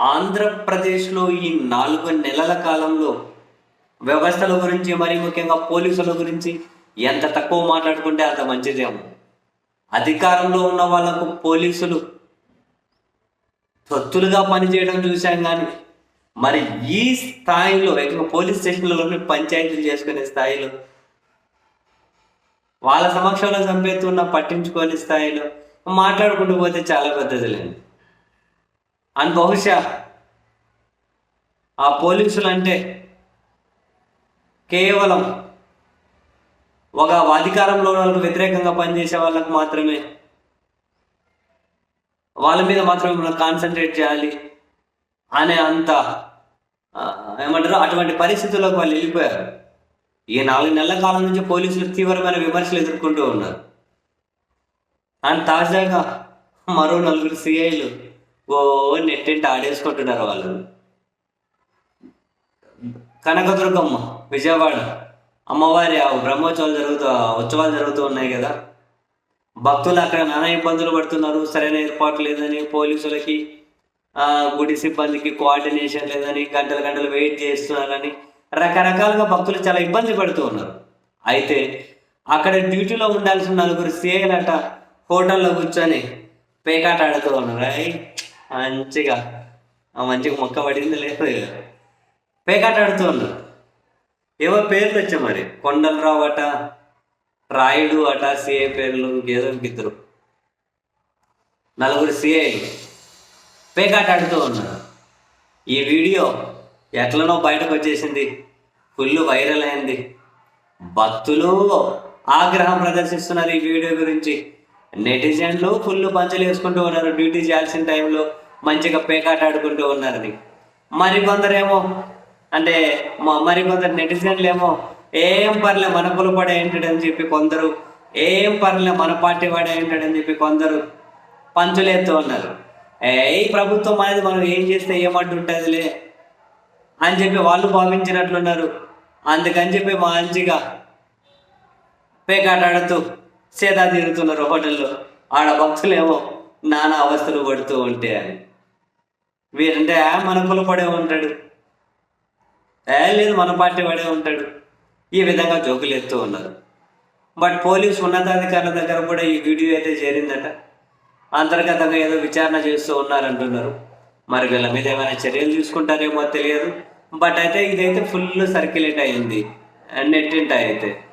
ఆంధ్రప్రదేశ్లో ఈ నాలుగు నెలల కాలంలో వ్యవస్థల గురించి మరి ముఖ్యంగా పోలీసుల గురించి ఎంత తక్కువ మాట్లాడుకుంటే అంత మంచిదేమో అధికారంలో ఉన్న వాళ్ళకు పోలీసులు తొత్తులుగా పనిచేయడం చూశాం కానీ మరి ఈ స్థాయిలో పోలీస్ స్టేషన్లలోనే పంచాయతీలు చేసుకునే స్థాయిలో వాళ్ళ సమక్షంలో చంపేస్తున్న పట్టించుకోని స్థాయిలో మాట్లాడుకుంటూ పోతే చాలా పెద్దదిలేండి. అని బహుశా ఆ పోలీసులు అంటే కేవలం ఒక అధికారంలో ఉన్న వాళ్ళకు వ్యతిరేకంగా పనిచేసే వాళ్ళకు మాత్రమే వాళ్ళ మీద మాత్రమే మనం కాన్సన్ట్రేట్ చేయాలి అనే అంత ఏమంటారు అటువంటి పరిస్థితుల్లోకి వాళ్ళు వెళ్ళిపోయారు. ఈ నాలుగు నెలల కాలం నుంచి పోలీసులు తీవ్రమైన విమర్శలు ఎదుర్కొంటూ ఉన్నారు. అండ్ తాజాగా మరో నలుగురు సిఐలు ఓ నెట్టింటి ఆడేసుకుంటున్నారు వాళ్ళు. కనకదుర్గమ్మ విజయవాడ. అమ్మవారి ఆ బ్రహ్మోత్సవాలు జరుగుతూ ఉత్సవాలు జరుగుతూ ఉన్నాయి కదా. భక్తులు అక్కడ నానా ఇబ్బందులు పడుతున్నారు. సరైన ఏర్పాటు లేదని పోలీసులకి గుడి సిబ్బందికి కోఆర్డినేషన్ లేదని గంటలు గంటలు వెయిట్ చేస్తున్నారని రకరకాలుగా భక్తులు చాలా ఇబ్బంది పడుతూ ఉన్నారు. అయితే అక్కడ డ్యూటీలో ఉండాల్సిన నలుగురు సీఏలట హోటల్లో కూర్చొని పేకాట ఆడుతూ ఉన్నారు. మంచిగా ఆ మంచిగా మొక్క పడింది లేదు పేకాట ఆడుతూ ఉన్నారు ఏవో పేర్లు వచ్చాయి మరి. కొండలరావు అట రాయుడు అట సిఏ పేర్లు ఇంకేదో ఇద్దరు నలుగురు సిఐ పేకాట ఆడుతూ ఉన్నారు. ఈ వీడియో ఎట్లనో బయటకు వచ్చేసింది. ఫుల్ వైరల్ అయింది. భక్తులు ఆగ్రహం ప్రదర్శిస్తున్నారు ఈ వీడియో గురించి. నెటిజన్లు ఫుల్ పంచలు వేసుకుంటూ ఉన్నారు డ్యూటీ చేయాల్సిన టైంలో మంచిగా పేకాట ఆడుకుంటూ మరి మరికొందరేమో అంటే మరి మరికొందరు నెటిజన్లు ఏమో ఏం పర్లే మన పులపడే ఏంటని చెప్పి కొందరు ఏం పర్లే మన పార్టీ వాడే ఏంటని చెప్పి కొందరు పంచులేస్తూ ఉన్నారు. ఏ ఈ ప్రభుత్వం అనేది మనం ఏం చేస్తే ఏమంటుంటుందిలే అని చెప్పి వాళ్ళు భావించినట్లున్నారు. అందుకని చెప్పి మంచిగా పేకాట ఆడుతూ సేదా తిరుగుతున్నారు హోటల్లో ఆడ భక్తులేమో నానా అవస్థలు పడుతూ ఉంటే. అని వీరంటే "ఆ, మన కులపడే ఉంటాడు. ఏ లేదు మన పార్టీ పడే ఉంటాడు. ఈ విధంగా జోకులు ఎత్తూ ఉన్నారు. బట్ పోలీస్ ఉన్నతాధికారుల దగ్గర కూడా ఈ వీడియో అయితే చేరిందట. అంతర్గతంగా ఏదో విచారణ చేస్తూ ఉన్నారంటున్నారు. మరి వీళ్ళ మీద ఏమైనా చర్యలు తీసుకుంటారేమో తెలియదు. బట్ అయితే ఇదైతే ఫుల్ సర్క్యులేట్ అయింది. నెట్టింట అయితే.